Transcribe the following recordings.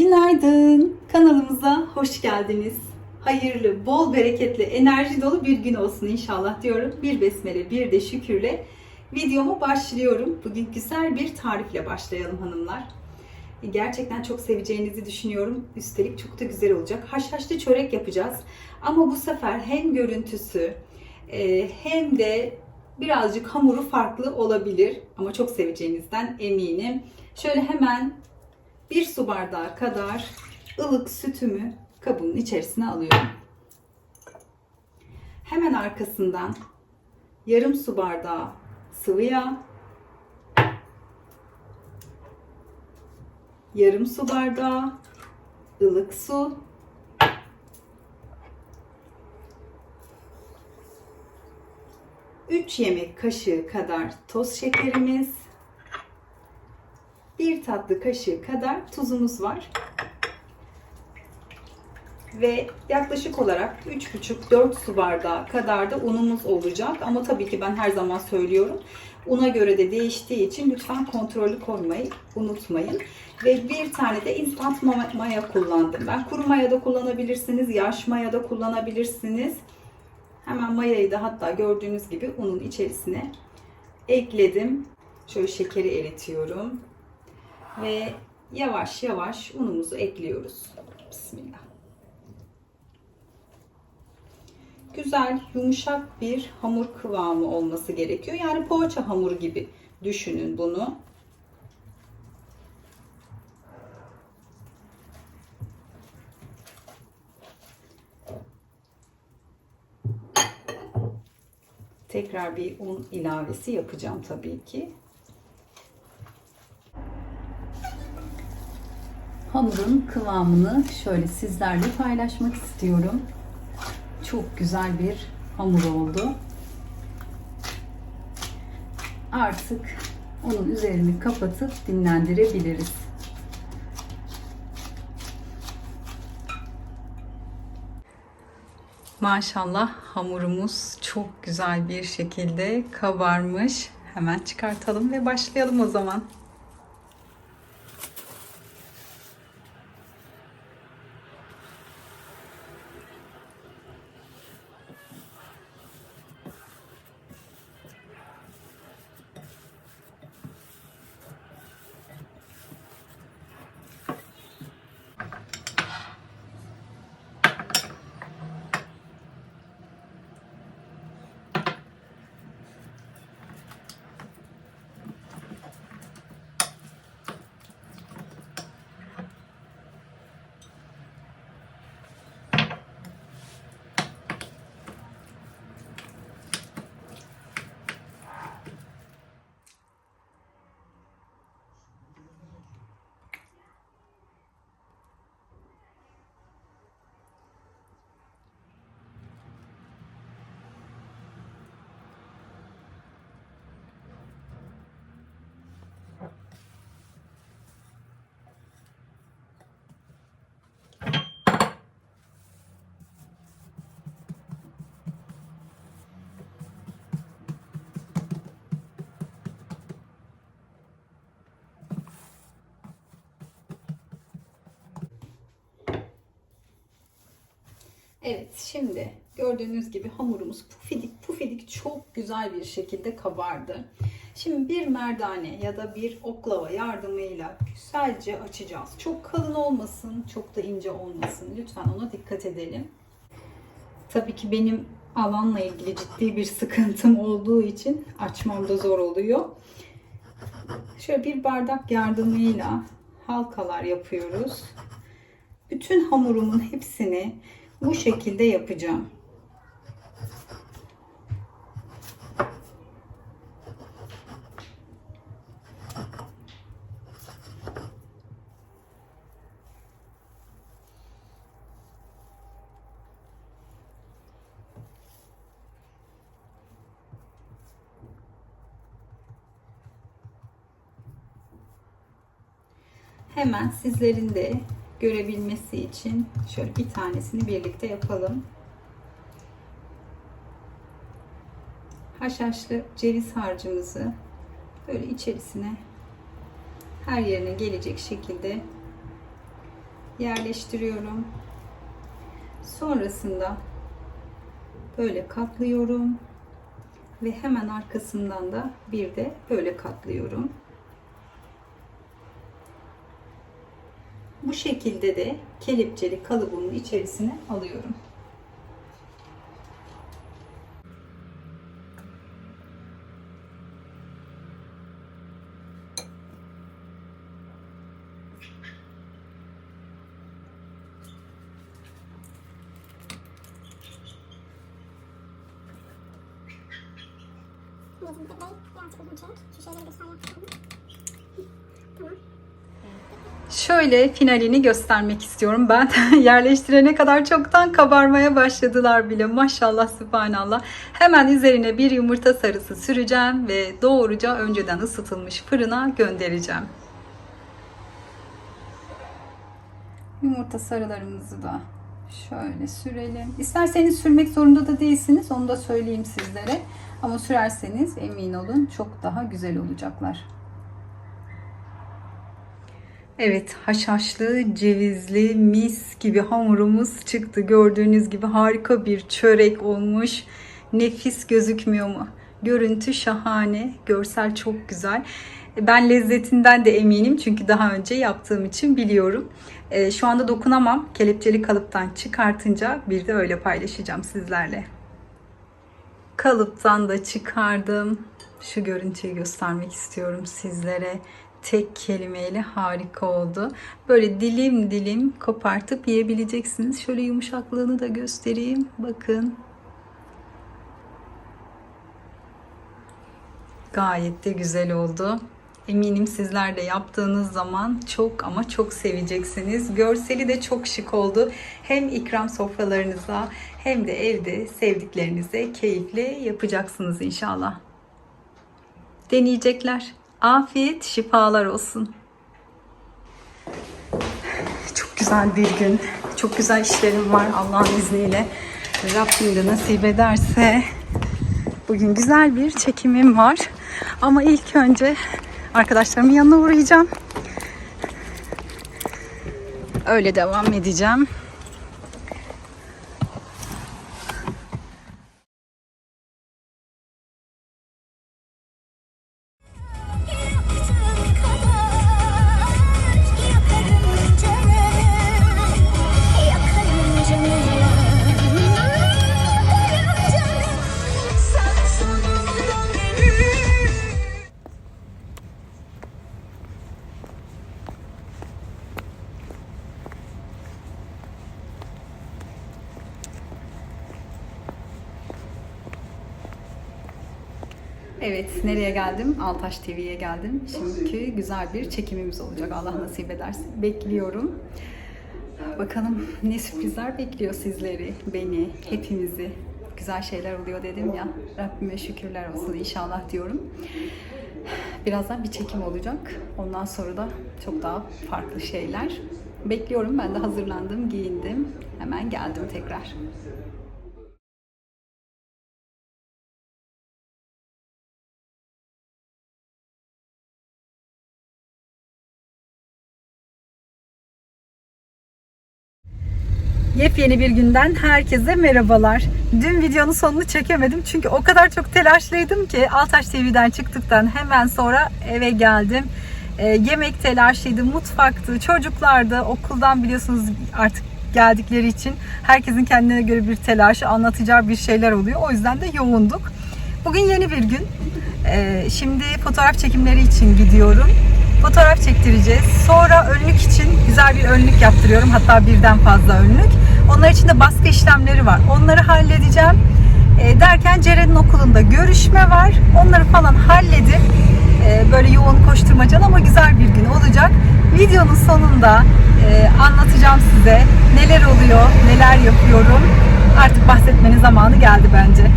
Günaydın. Kanalımıza hoş geldiniz. Hayırlı, bol bereketli, enerji dolu bir gün olsun inşallah diyorum. Bir besmele, bir de şükürle videomu başlıyorum. Bugün güzel bir tarifle başlayalım hanımlar. Gerçekten çok seveceğinizi düşünüyorum. Üstelik çok da güzel olacak. Haşhaşlı çörek yapacağız. Ama bu sefer hem görüntüsü e, hem de birazcık hamuru farklı olabilir. Ama çok seveceğinizden eminim. Şöyle hemen bir su bardağı kadar ılık sütümü kabımın içerisine alıyorum. Hemen arkasından yarım su bardağı sıvı yağ, yarım su bardağı ılık su, üç yemek kaşığı kadar toz şekerimiz, bir tatlı kaşığı kadar tuzumuz var. Ve yaklaşık olarak 3,5-4 su bardağı kadar da unumuz olacak. Ama tabii ki ben her zaman söylüyorum. Una göre de değiştiği için lütfen kontrollü koymayı unutmayın. Ve bir tane de instant maya kullandım. Ben kuru maya da kullanabilirsiniz, yaş maya da kullanabilirsiniz. Hemen mayayı da hatta gördüğünüz gibi unun içerisine ekledim. Şöyle şekeri eritiyorum ve yavaş yavaş unumuzu ekliyoruz. Bismillah. Güzel, yumuşak bir hamur kıvamı olması gerekiyor. Yani poğaça hamuru gibi düşünün bunu. Tekrar bir un ilavesi yapacağım tabii ki. Hamurun kıvamını şöyle sizlerle paylaşmak istiyorum. Çok güzel bir hamur oldu. Artık onun üzerini kapatıp dinlendirebiliriz. Maşallah hamurumuz çok güzel bir şekilde kabarmış. Hemen çıkartalım ve başlayalım o zaman. Evet şimdi gördüğünüz gibi hamurumuz pufidik pufidik çok güzel bir şekilde kabardı. Şimdi bir merdane ya da bir oklava yardımıyla güzelce açacağız. Çok kalın olmasın, çok da ince olmasın. Lütfen ona dikkat edelim. Tabii ki benim alanla ilgili ciddi bir sıkıntım olduğu için açmam da zor oluyor. Şöyle bir bardak yardımıyla halkalar yapıyoruz. Bütün hamurumun hepsini bu şekilde yapacağım. Hemen sizlerin de görebilmesi için şöyle bir tanesini birlikte yapalım. Haşhaşlı ceviz harcımızı böyle içerisine her yerine gelecek şekilde yerleştiriyorum. Sonrasında böyle katlıyorum ve hemen arkasından da bir de böyle katlıyorum. Bu şekilde de kelepçeli kalıbımın içerisine alıyorum. Tamam. Şöyle finalini göstermek istiyorum. Ben yerleştirene kadar çoktan kabarmaya başladılar bile. Maşallah subhanallah. Hemen üzerine bir yumurta sarısı süreceğim ve doğruca önceden ısıtılmış fırına göndereceğim. Yumurta sarılarımızı da şöyle sürelim. İsterseniz sürmek zorunda da değilsiniz. Onu da söyleyeyim sizlere. Ama sürerseniz emin olun çok daha güzel olacaklar. Evet, haşhaşlı, cevizli, mis gibi hamurumuz çıktı. Gördüğünüz gibi harika bir çörek olmuş. Nefis gözükmüyor mu? Görüntü şahane, görsel çok güzel. Ben lezzetinden de eminim çünkü daha önce yaptığım için biliyorum. Ee, Şu anda dokunamam. Kelepçeli kalıptan çıkartınca bir de öyle paylaşacağım sizlerle. Kalıptan da çıkardım. Şu görüntüyü göstermek istiyorum sizlere. Tek kelimeyle harika oldu. Böyle dilim dilim kopartıp yiyebileceksiniz. Şöyle yumuşaklığını da göstereyim. Bakın. Gayet de güzel oldu. Eminim sizler de yaptığınız zaman çok ama çok seveceksiniz. Görseli de çok şık oldu. Hem ikram sofralarınıza hem de evde sevdiklerinize keyifle yapacaksınız inşallah. Deneyecekler. Afiyet, şifalar olsun. Çok güzel bir gün. Çok güzel işlerim var Allah'ın izniyle. Rabbim de nasip ederse bugün güzel bir çekimim var. Ama ilk önce arkadaşlarımın yanına uğrayacağım. Öyle devam edeceğim. Altaş TV'ye geldim. Çünkü güzel bir çekimimiz olacak. Allah nasip ederse. Bekliyorum. Bakalım ne sürprizler bekliyor sizleri, beni, hepimizi. Güzel şeyler oluyor dedim ya. Rabbime şükürler olsun inşallah diyorum. Birazdan bir çekim olacak. Ondan sonra da çok daha farklı şeyler. Bekliyorum. Ben de hazırlandım, giyindim. Hemen geldim tekrar. Yepyeni bir günden herkese merhabalar. Dün videonun sonunu çekemedim çünkü o kadar çok telaşlıydım ki Altaş TV'den çıktıktan hemen sonra eve geldim. Ee, yemek telaşıydı, mutfaktı, çocuklardı. Okuldan biliyorsunuz artık geldikleri için herkesin kendine göre bir telaşı, anlatacağı bir şeyler oluyor. O yüzden de yoğunduk. Bugün yeni bir gün. Ee, şimdi fotoğraf çekimleri için gidiyorum. Fotoğraf çektireceğiz. Sonra önlük için güzel bir önlük yaptırıyorum. Hatta birden fazla önlük. Onlar için de baskı işlemleri var. Onları halledeceğim. Ee, derken Ceren'in okulunda görüşme var. Onları falan halledip e, böyle yoğun koşturmacalı ama güzel bir gün olacak. Videonun sonunda e, anlatacağım size neler oluyor, neler yapıyorum. Artık bahsetmenin zamanı geldi bence.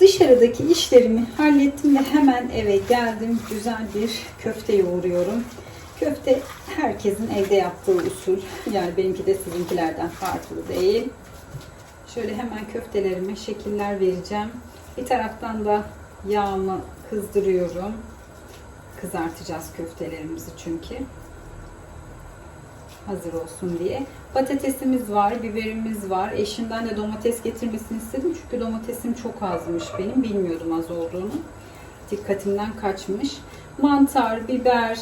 Dışarıdaki işlerimi hallettim ve hemen eve geldim. Güzel bir köfte yoğuruyorum. Köfte herkesin evde yaptığı usul. Yani benimki de sizinkilerden farklı değil. Şöyle hemen köftelerime şekiller vereceğim. Bir taraftan da yağımı kızdırıyorum. Kızartacağız köftelerimizi çünkü. hazır olsun diye. Patatesimiz var, biberimiz var. Eşimden de domates getirmesini istedim çünkü domatesim çok azmış benim. Bilmiyordum az olduğunu. Dikkatimden kaçmış. Mantar, biber,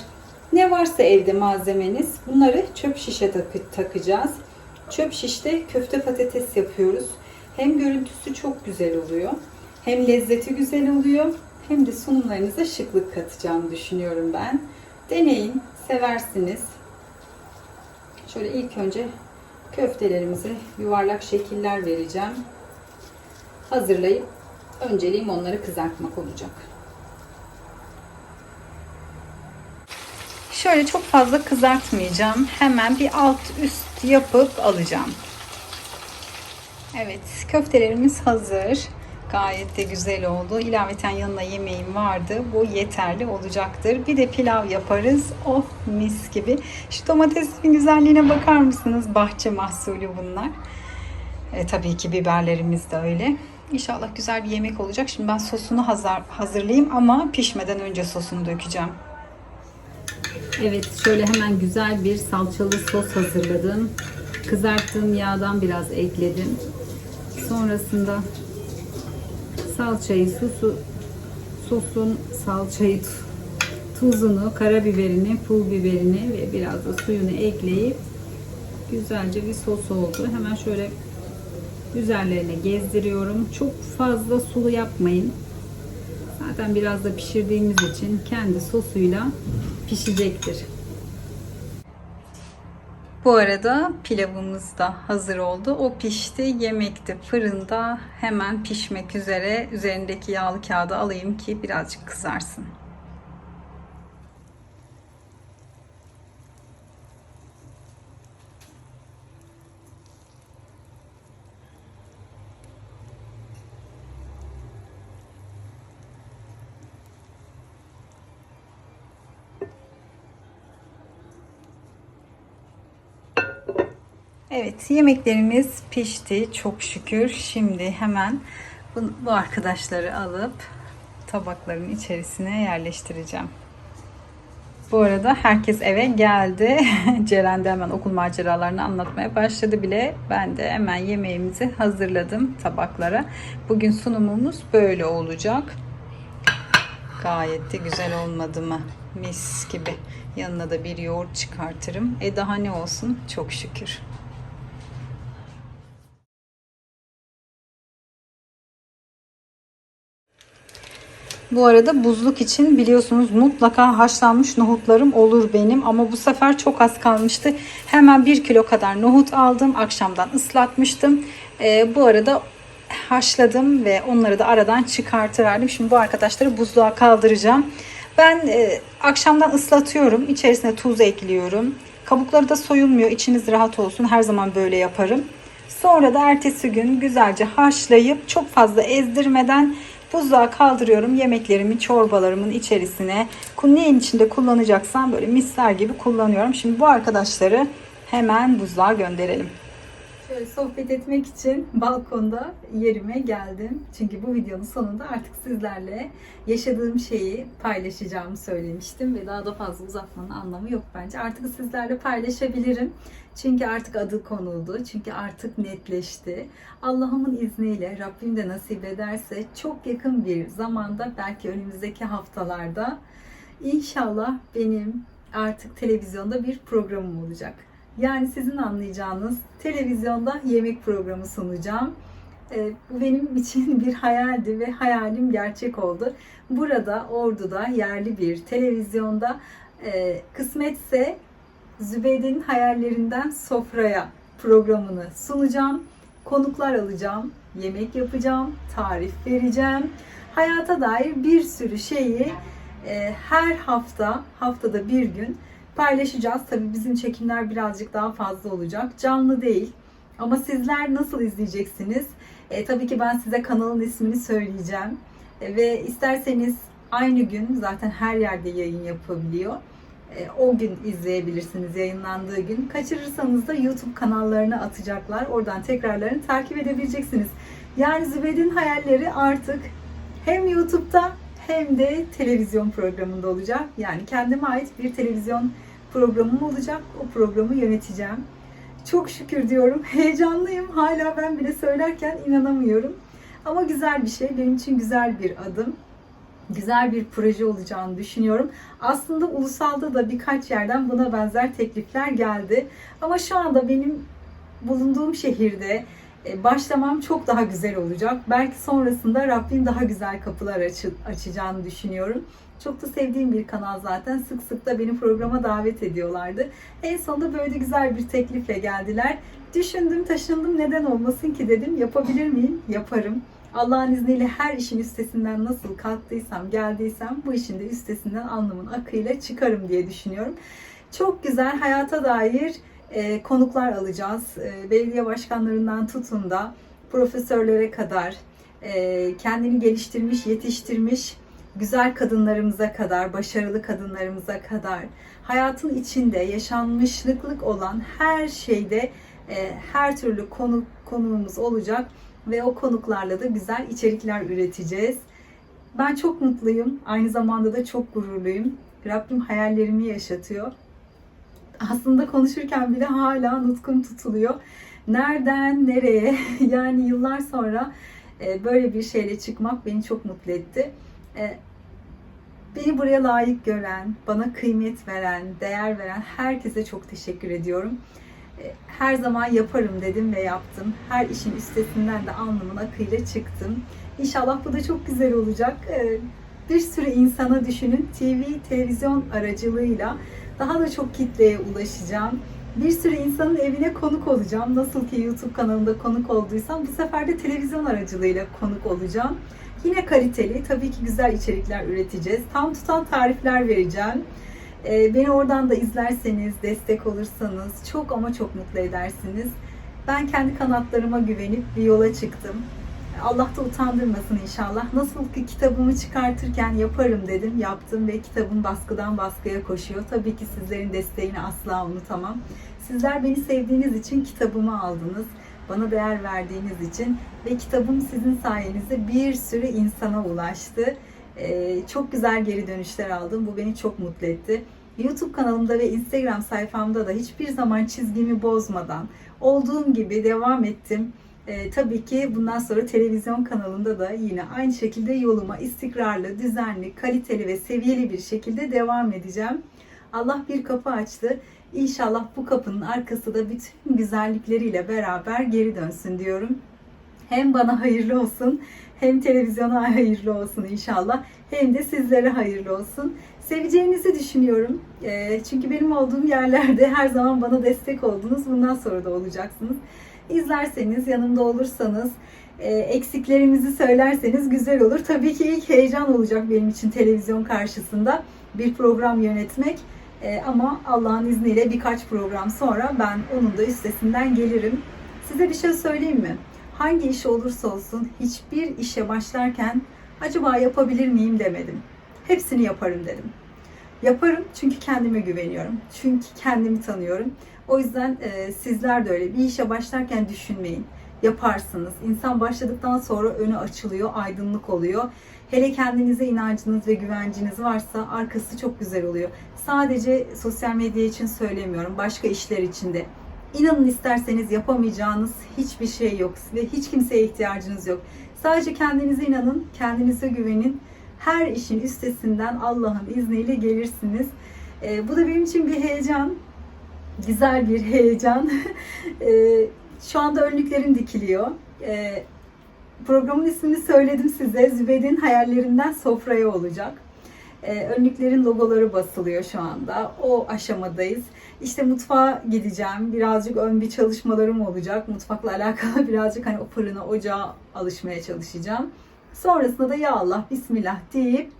ne varsa evde malzemeniz bunları çöp şişe takı- takacağız. Çöp şişte köfte patates yapıyoruz. Hem görüntüsü çok güzel oluyor. Hem lezzeti güzel oluyor. Hem de sunumlarınıza şıklık katacağını düşünüyorum ben. Deneyin, seversiniz. Şöyle ilk önce köftelerimize yuvarlak şekiller vereceğim. Hazırlayıp önceliğim onları kızartmak olacak. Şöyle çok fazla kızartmayacağım. Hemen bir alt üst yapıp alacağım. Evet, köftelerimiz hazır. Gayet de güzel oldu. İlaveten yanına yemeğim vardı. Bu yeterli olacaktır. Bir de pilav yaparız. Oh mis gibi. Şu domatesin güzelliğine bakar mısınız? Bahçe mahsulü bunlar. E, tabii ki biberlerimiz de öyle. İnşallah güzel bir yemek olacak. Şimdi ben sosunu hazır, hazırlayayım ama pişmeden önce sosunu dökeceğim. Evet şöyle hemen güzel bir salçalı sos hazırladım. Kızarttığım yağdan biraz ekledim. Sonrasında salçayı, sosu, sosun salçayı, tuzunu, karabiberini, pul biberini ve biraz da suyunu ekleyip güzelce bir sos oldu. Hemen şöyle üzerlerine gezdiriyorum. Çok fazla sulu yapmayın. Zaten biraz da pişirdiğimiz için kendi sosuyla pişecektir. Bu arada pilavımız da hazır oldu. O pişti. Yemekti fırında. Hemen pişmek üzere. Üzerindeki yağlı kağıdı alayım ki birazcık kızarsın. Evet yemeklerimiz pişti çok şükür. Şimdi hemen bu, bu arkadaşları alıp tabakların içerisine yerleştireceğim. Bu arada herkes eve geldi. Ceren de hemen okul maceralarını anlatmaya başladı bile. Ben de hemen yemeğimizi hazırladım tabaklara. Bugün sunumumuz böyle olacak. Gayet de güzel olmadı mı? Mis gibi. Yanına da bir yoğurt çıkartırım. E daha ne olsun? Çok şükür. Bu arada buzluk için biliyorsunuz mutlaka haşlanmış nohutlarım olur benim. Ama bu sefer çok az kalmıştı. Hemen 1 kilo kadar nohut aldım. Akşamdan ıslatmıştım. Ee, bu arada haşladım ve onları da aradan çıkartıverdim. Şimdi bu arkadaşları buzluğa kaldıracağım. Ben e, akşamdan ıslatıyorum. İçerisine tuz ekliyorum. Kabukları da soyulmuyor. İçiniz rahat olsun. Her zaman böyle yaparım. Sonra da ertesi gün güzelce haşlayıp çok fazla ezdirmeden buzluğa kaldırıyorum. Yemeklerimi, çorbalarımın içerisine neyin içinde kullanacaksam böyle misler gibi kullanıyorum. Şimdi bu arkadaşları hemen buzluğa gönderelim. Sohbet etmek için balkonda yerime geldim. Çünkü bu videonun sonunda artık sizlerle yaşadığım şeyi paylaşacağımı söylemiştim ve daha da fazla uzatmanın anlamı yok bence. Artık sizlerle paylaşabilirim. Çünkü artık adı konuldu. Çünkü artık netleşti. Allah'ımın izniyle Rabbim de nasip ederse çok yakın bir zamanda belki önümüzdeki haftalarda inşallah benim artık televizyonda bir programım olacak. Yani sizin anlayacağınız televizyonda yemek programı sunacağım. E, bu benim için bir hayaldi ve hayalim gerçek oldu. Burada Ordu'da yerli bir televizyonda e, kısmetse Zübeyde'nin hayallerinden sofraya programını sunacağım. Konuklar alacağım, yemek yapacağım, tarif vereceğim. Hayata dair bir sürü şeyi e, her hafta, haftada bir gün paylaşacağız. Tabii bizim çekimler birazcık daha fazla olacak. Canlı değil. Ama sizler nasıl izleyeceksiniz? E, tabii ki ben size kanalın ismini söyleyeceğim. E, ve isterseniz aynı gün zaten her yerde yayın yapabiliyor. E, o gün izleyebilirsiniz yayınlandığı gün. Kaçırırsanız da YouTube kanallarına atacaklar. Oradan tekrarlarını takip edebileceksiniz. Yani Zübeyde'nin hayalleri artık hem YouTube'da hem de televizyon programında olacak. Yani kendime ait bir televizyon programım olacak. O programı yöneteceğim. Çok şükür diyorum. Heyecanlıyım. Hala ben bile söylerken inanamıyorum. Ama güzel bir şey. Benim için güzel bir adım. Güzel bir proje olacağını düşünüyorum. Aslında ulusalda da birkaç yerden buna benzer teklifler geldi. Ama şu anda benim bulunduğum şehirde e, başlamam çok daha güzel olacak. Belki sonrasında Rabbim daha güzel kapılar açı- açacağını düşünüyorum. Çok da sevdiğim bir kanal zaten. Sık sık da beni programa davet ediyorlardı. En sonunda böyle güzel bir teklifle geldiler. Düşündüm, taşındım. Neden olmasın ki dedim. Yapabilir miyim? Yaparım. Allah'ın izniyle her işin üstesinden nasıl kalktıysam, geldiysem bu işin de üstesinden alnımın akıyla çıkarım diye düşünüyorum. Çok güzel hayata dair e, konuklar alacağız. E, belediye başkanlarından tutun da profesörlere kadar, e, kendini geliştirmiş, yetiştirmiş güzel kadınlarımıza kadar, başarılı kadınlarımıza kadar, hayatın içinde yaşanmışlıklık olan her şeyde e, her türlü konu konuğumuz olacak ve o konuklarla da güzel içerikler üreteceğiz. Ben çok mutluyum. Aynı zamanda da çok gururluyum. Rabbim hayallerimi yaşatıyor. Aslında konuşurken bile hala nutkum tutuluyor. Nereden nereye? Yani yıllar sonra e, böyle bir şeyle çıkmak beni çok mutlu etti. E, Beni buraya layık gören, bana kıymet veren, değer veren herkese çok teşekkür ediyorum. E, Her zaman yaparım dedim ve yaptım. Her işin üstesinden de alnımın akıyla çıktım. İnşallah bu da çok güzel olacak. E, Bir sürü insana düşünün TV, televizyon aracılığıyla daha da çok kitleye ulaşacağım. Bir sürü insanın evine konuk olacağım. Nasıl ki YouTube kanalında konuk olduysam bu sefer de televizyon aracılığıyla konuk olacağım. Yine kaliteli, tabii ki güzel içerikler üreteceğiz. Tam tutan tarifler vereceğim. Ee, beni oradan da izlerseniz, destek olursanız çok ama çok mutlu edersiniz. Ben kendi kanatlarıma güvenip bir yola çıktım. Allah da utandırmasın inşallah. Nasıl ki kitabımı çıkartırken yaparım dedim, yaptım ve kitabım baskıdan baskıya koşuyor. Tabii ki sizlerin desteğini asla unutamam. Sizler beni sevdiğiniz için kitabımı aldınız. Bana değer verdiğiniz için ve kitabım sizin sayenizde bir sürü insana ulaştı. Ee, çok güzel geri dönüşler aldım. Bu beni çok mutlu etti. YouTube kanalımda ve Instagram sayfamda da hiçbir zaman çizgimi bozmadan olduğum gibi devam ettim. Ee, tabii ki bundan sonra televizyon kanalında da yine aynı şekilde yoluma istikrarlı, düzenli, kaliteli ve seviyeli bir şekilde devam edeceğim. Allah bir kapı açtı. İnşallah bu kapının arkası da bütün güzellikleriyle beraber geri dönsün diyorum. Hem bana hayırlı olsun, hem televizyona hayırlı olsun inşallah, hem de sizlere hayırlı olsun. Seveceğinizi düşünüyorum. Ee, Çünkü benim olduğum yerlerde her zaman bana destek oldunuz. Bundan sonra da olacaksınız. İzlerseniz, yanımda olursanız, e, eksiklerimizi söylerseniz güzel olur. Tabii ki ilk heyecan olacak benim için televizyon karşısında bir program yönetmek. E, ama Allah'ın izniyle birkaç program sonra ben onun da üstesinden gelirim. Size bir şey söyleyeyim mi? Hangi iş olursa olsun hiçbir işe başlarken acaba yapabilir miyim demedim. Hepsini yaparım dedim. Yaparım çünkü kendime güveniyorum. Çünkü kendimi tanıyorum. O yüzden e, sizler de öyle bir işe başlarken düşünmeyin. Yaparsınız. İnsan başladıktan sonra önü açılıyor, aydınlık oluyor. Hele kendinize inancınız ve güvenciniz varsa arkası çok güzel oluyor. Sadece sosyal medya için söylemiyorum, başka işler için de. İnanın isterseniz yapamayacağınız hiçbir şey yok ve hiç kimseye ihtiyacınız yok. Sadece kendinize inanın, kendinize güvenin. Her işin üstesinden Allah'ın izniyle gelirsiniz. Ee, bu da benim için bir heyecan. Güzel bir heyecan. Ee, şu anda önlüklerim dikiliyor. Ee, programın ismini söyledim size. Zübeyde'nin hayallerinden sofraya olacak. Ee, önlüklerin logoları basılıyor şu anda. O aşamadayız. İşte mutfağa gideceğim. Birazcık ön bir çalışmalarım olacak. Mutfakla alakalı birazcık hani o fırına, ocağa alışmaya çalışacağım. Sonrasında da ya Allah, Bismillah deyip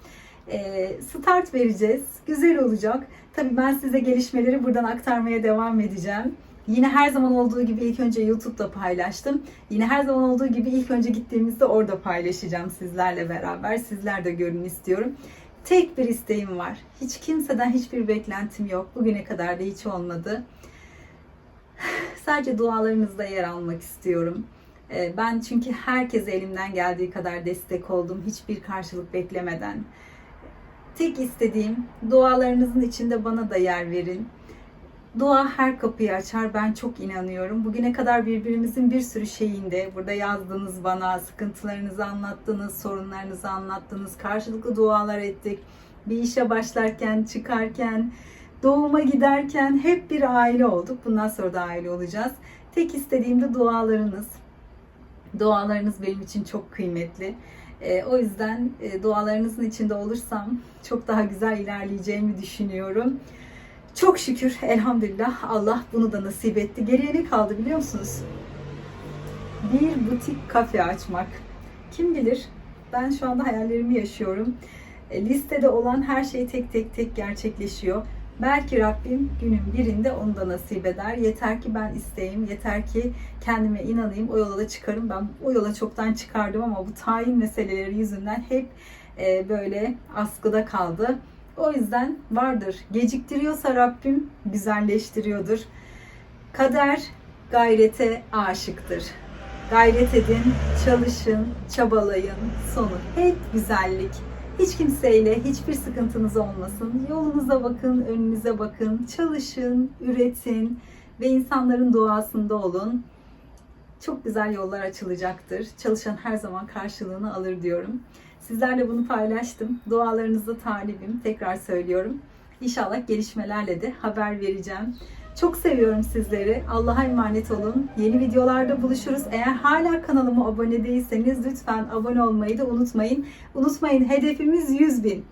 e, start vereceğiz. Güzel olacak. Tabii ben size gelişmeleri buradan aktarmaya devam edeceğim. Yine her zaman olduğu gibi ilk önce YouTube'da paylaştım. Yine her zaman olduğu gibi ilk önce gittiğimizde orada paylaşacağım sizlerle beraber. Sizler de görün istiyorum. Tek bir isteğim var. Hiç kimseden hiçbir beklentim yok. Bugüne kadar da hiç olmadı. Sadece dualarınızda yer almak istiyorum. Ee, Ben çünkü herkese elimden geldiği kadar destek oldum. Hiçbir karşılık beklemeden. Tek istediğim dualarınızın içinde bana da yer verin. Dua her kapıyı açar. Ben çok inanıyorum. Bugüne kadar birbirimizin bir sürü şeyinde burada yazdınız bana, sıkıntılarınızı anlattınız, sorunlarınızı anlattınız, karşılıklı dualar ettik. Bir işe başlarken, çıkarken, doğuma giderken hep bir aile olduk. Bundan sonra da aile olacağız. Tek istediğim de dualarınız. Dualarınız benim için çok kıymetli. Ee, o yüzden e, dualarınızın içinde olursam çok daha güzel ilerleyeceğimi düşünüyorum. Çok şükür elhamdülillah Allah bunu da nasip etti. Geriye ne kaldı biliyor musunuz? Bir butik kafe açmak. Kim bilir? Ben şu anda hayallerimi yaşıyorum. E, listede olan her şey tek tek tek gerçekleşiyor. Belki Rabbim günün birinde onu da nasip eder. Yeter ki ben isteyeyim, yeter ki kendime inanayım, o yola da çıkarım. Ben o yola çoktan çıkardım ama bu tayin meseleleri yüzünden hep e, böyle askıda kaldı. O yüzden vardır. Geciktiriyorsa Rabbim güzelleştiriyordur. Kader gayrete aşıktır. Gayret edin, çalışın, çabalayın. Sonu hep güzellik. Hiç kimseyle hiçbir sıkıntınız olmasın. Yolunuza bakın, önünüze bakın. Çalışın, üretin ve insanların duasında olun. Çok güzel yollar açılacaktır. Çalışan her zaman karşılığını alır diyorum. Sizlerle bunu paylaştım. Dualarınızda talibim. Tekrar söylüyorum. İnşallah gelişmelerle de haber vereceğim. Çok seviyorum sizleri. Allah'a emanet olun. Yeni videolarda buluşuruz. Eğer hala kanalıma abone değilseniz lütfen abone olmayı da unutmayın. Unutmayın hedefimiz 100 bin.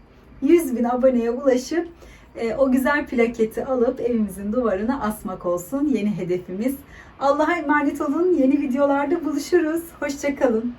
100 bin aboneye ulaşıp e, o güzel plaketi alıp evimizin duvarına asmak olsun yeni hedefimiz. Allah'a emanet olun. Yeni videolarda buluşuruz. Hoşçakalın.